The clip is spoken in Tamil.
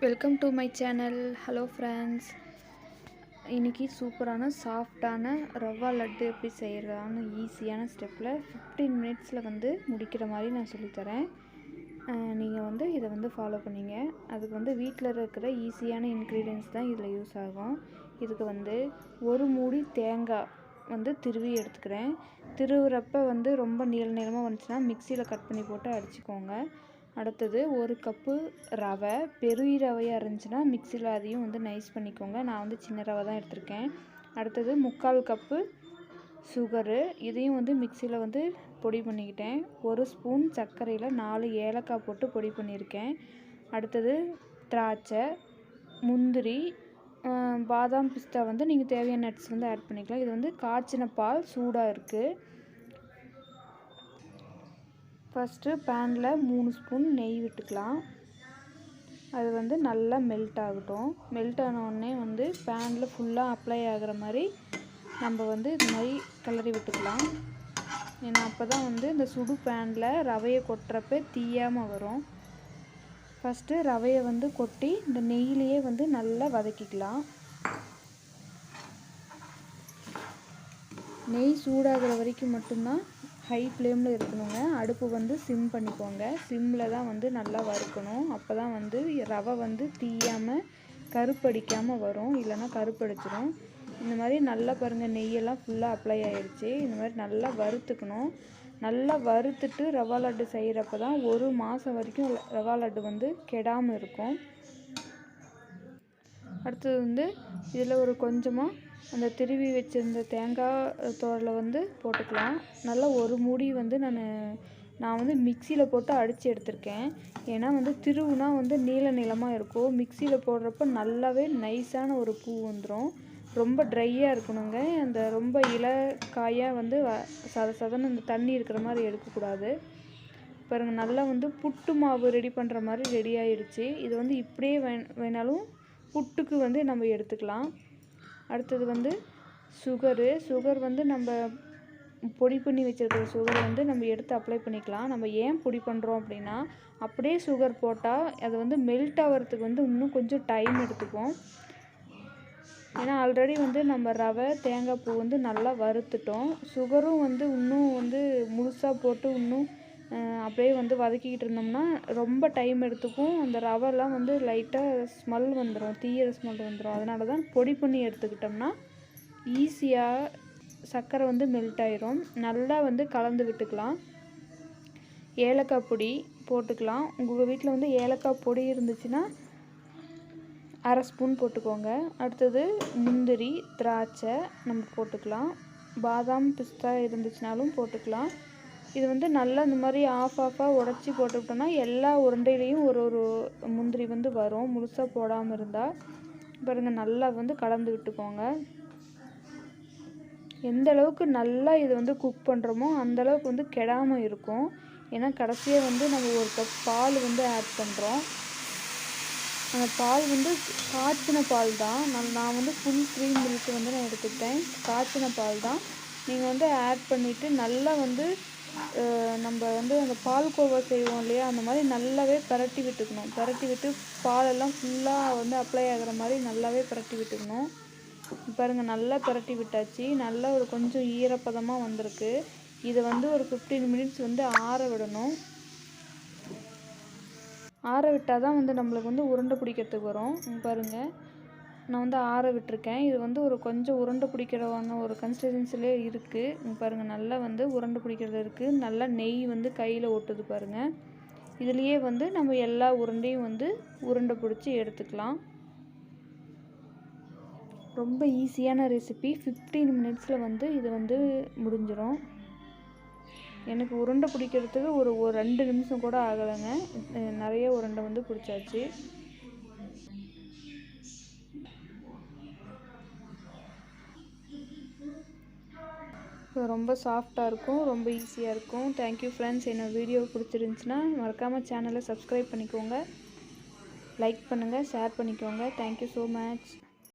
Welcome to my channel hello friends இன்றைக்கி சூப்பரான சாஃப்டான ரவா லட்டு எப்படி செய்கிறதான்னு ஈஸியான ஸ்டெப்பில் ஃபிஃப்டீன் மினிட்ஸில் வந்து முடிக்கிற மாதிரி நான் சொல்லித்தரேன். நீங்கள் வந்து இதை வந்து ஃபாலோ பண்ணிங்க. அதுக்கு வந்து வீட்டில் இருக்கிற ஈஸியான இன்க்ரீடியன்ஸ் தான் இதில் யூஸ் ஆகும். இதுக்கு வந்து ஒரு மூடி தேங்காய் வந்து திருவி எடுத்துக்கிறேன். திருவுறப்ப வந்து ரொம்ப நீள நீளமாக வந்துச்சுன்னா மிக்சியில் கட் பண்ணி போட்டு அடிச்சுக்கோங்க. அடுத்தது ஒரு கப்பு ரவை. பெரிய ரவையாக இருந்துச்சுன்னா மிக்சியில் அதையும் வந்து நைஸ் பண்ணிக்கோங்க. நான் வந்து சின்ன ரவை தான் எடுத்திருக்கேன். அடுத்தது முக்கால் கப்பு சுகரு. இதையும் வந்து மிக்சியில் வந்து பொடி பண்ணிக்கிட்டேன். ஒரு ஸ்பூன் சர்க்கரையில் நாலு ஏலக்காய் போட்டு பொடி பண்ணியிருக்கேன். அடுத்தது திராட்சை முந்திரி பாதாம் பிஸ்தா வந்து நீங்கள் தேவையான நட்ஸ் வந்து ஆட் பண்ணிக்கலாம். இது வந்து காய்ச்சின பால் சூடாக இருக்குது ஃபஸ்ட்டு பேனில் மூணு ஸ்பூன் நெய் விட்டுக்கலாம். அது வந்து நல்லா மெல்ட் ஆகட்டும். மெல்ட் ஆனவுடனே வந்து பேனில் ஃபுல்லாக அப்ளை ஆகிற மாதிரி நம்ம வந்து இது மாதிரி கிளறி விட்டுக்கலாம். ஏன்னா அப்போ தான் வந்து இந்த சுடு பேனில் ரவையை கொட்டுறப்ப தீயாமல் வரும். ஃபஸ்ட்டு ரவையை வந்து கொட்டி இந்த நெய்லேயே வந்து நல்லா வதக்கிக்கலாம். நெய் சூடாகிற வரைக்கும் மட்டும்தான் ஹை ஃப்ளேமில் இருக்கணுங்க. அடுப்பு வந்து சிம் பண்ணிக்கோங்க. சிம்மில் தான் வந்து நல்லா வறுக்கணும். அப்போ தான் வந்து ரவை வந்து தீயாமல் கருப்படிக்காமல் வரும். இல்லைன்னா கருப்படிச்சிடும் இந்த மாதிரி நல்லா பாருங்கள் நெய்யெல்லாம் ஃபுல்லாக அப்ளை ஆயிடுச்சு இந்த மாதிரி நல்லா வறுத்துக்கணும். நல்லா வறுத்துட்டு ரவா லட்டு செய்கிறப்ப தான் ஒரு மாதம் வரைக்கும் ரவா லட்டு வந்து கெடாமல் இருக்கும். அடுத்தது வந்து இதில் ஒரு கொஞ்சமாக அந்த திருவி வச்சுருந்த தேங்காய் தோலை வந்து போட்டுக்கலாம். நல்லா ஒரு மூடி வந்து நான் நான் வந்து மிக்சியில் போட்டு அடித்து எடுத்திருக்கேன். ஏன்னா வந்து திருவுனா வந்து நீல நீளமாக இருக்கும். மிக்சியில் போடுறப்ப நல்லாவே நைஸான ஒரு பூ வந்துடும் ரொம்ப ட்ரையாக இருக்கணுங்க. அந்த ரொம்ப இலக்காயாக வந்து சத சதன இந்த தண்ணி இருக்கிற மாதிரி எடுக்கக்கூடாது. பாருங்கள் நல்லா வந்து புட்டு மாவு ரெடி பண்ணுற மாதிரி ரெடி ஆகிடுச்சி இது வந்து இப்படியே வே வேணாலும் புட்டுக்கு வந்து நம்ம எடுத்துக்கலாம். அடுத்தது வந்து சுகரு சுகர் வந்து நம்ம பொடி பண்ணி வச்சுருக்கிற சுகரை வந்து நம்ம எடுத்து அப்ளை பண்ணிக்கலாம். நம்ம ஏன் பொடி பண்ணுறோம் அப்படின்னா அப்படியே சுகர் போட்டால் அது வந்து மெல்ட் ஆகிறதுக்கு வந்து இன்னும் கொஞ்சம் டைம் எடுத்துக்கும். ஏன்னா ஆல்ரெடி வந்து நம்ம ரவை தேங்காய் பூ வந்து நல்லா வறுத்துட்டோம். சுகரும் வந்து இன்னும் வந்து முழுசாக போட்டு இன்னும் அப்படியே வந்து வதக்கிக்கிட்டு இருந்தோம்னா ரொம்ப டைம் எடுத்துக்கும். அந்த ரவைலாம் வந்து லைட்டாக ஸ்மெல் வந்துடும் தீயிற ஸ்மெல் வந்துடும் அதனால தான் பொடி பண்ணி எடுத்துக்கிட்டோம்னா ஈஸியாக சர்க்கரை வந்து மெல்ட் ஆயிரும். நல்லா வந்து கலந்து விட்டுக்கலாம். ஏலக்காய் பொடி போட்டுக்கலாம். உங்கள் வீட்டில் வந்து ஏலக்காய் பொடி இருந்துச்சுன்னா அரை ஸ்பூன் போட்டுக்கோங்க. அடுத்தது முந்திரி திராட்சை நம்ம போட்டுக்கலாம். பாதாம் பிஸ்தா இருந்துச்சுனாலும் போட்டுக்கலாம். இது வந்து நல்லா இந்த மாதிரி ஆஃப் ஆஃபாக உடச்சி போட்டுக்கிட்டோம்னா எல்லா உருண்டையிலையும் ஒரு ஒரு முந்திரி வந்து வரும். முழுசாக போடாமல் இருந்தால் பாருங்கள் நல்லா வந்து கலந்து விட்டுக்கோங்க. எந்த அளவுக்கு நல்லா இது வந்து குக் பண்ணுறோமோ அந்தளவுக்கு வந்து கெடாமல் இருக்கும். ஏன்னா கடைசியாக வந்து நம்ம ஒரு கப் பால் வந்து ஆட் பண்ணுறோம் அந்த பால் வந்து காய்ச்சின பால் தான். நான் நான் வந்து ஃபுல் க்ரீம் மில்க் வந்து நான் எடுத்துக்கிட்டேன். காய்ச்சின பால் தான். நீங்கள் வந்து ஆட் பண்ணிவிட்டு நல்லா வந்து நம்ம வந்து அந்த பால்கோவா செய்வோம் இல்லையா அந்த மாதிரி நல்லாவே பரட்டி விட்டுக்கணும். பரட்டி விட்டு பாலெல்லாம் ஃபுல்லாக வந்து அப்ளை ஆகிற மாதிரி நல்லாவே பரட்டி விட்டுக்கணும். பாருங்கள் நல்லா பரட்டி விட்டாச்சு. நல்லா ஒரு கொஞ்சம் ஈரப்பதமாக வந்திருக்கு. இதை வந்து ஒரு ஃபிஃப்டீன் மினிட்ஸ் வந்து ஆற விடணும். ஆற விட்டால் தான் வந்து நம்மளுக்கு வந்து உருண்டை பிடிக்கிறதுக்கு வரும். பாருங்கள் நான் வந்து ஆற விட்டுருக்கேன். இது வந்து ஒரு கொஞ்சம் உருண்டை பிடிக்கிறவான ஒரு கன்சிஸ்டன்சிலே இருக்குது பாருங்கள் நல்லா வந்து உருண்டை பிடிக்கிறது இருக்குது நல்லா நெய் வந்து கையில் ஒட்டுது பாருங்கள் இதுலேயே வந்து நம்ம எல்லா உருண்டையும் வந்து உருண்டை பிடிச்சி எடுத்துக்கலாம். ரொம்ப ஈஸியான ரெசிபி ஃபிஃப்டீன் மினிட்ஸில் வந்து இது வந்து முடிஞ்சிடும் எனக்கு உருண்டை பிடிக்கிறதுக்கு ஒரு ஒரு ரெண்டு நிமிஷம் கூட ஆகலைங்க. நிறைய உருண்டை வந்து பிடிச்சாச்சு. ரொம்ப சாஃப்டாக இருக்கும் ரொம்ப ஈஸியாக இருக்கும். தேங்க்யூ ஃப்ரெண்ட்ஸ் என்னோட வீடியோ பிடிச்சிருந்துச்சின்னா மறக்காமல் சேனலை சப்ஸ்கிரைப் பண்ணிக்கோங்க. லைக் பண்ணுங்கள் ஷேர் பண்ணிக்கோங்க. Thank you so much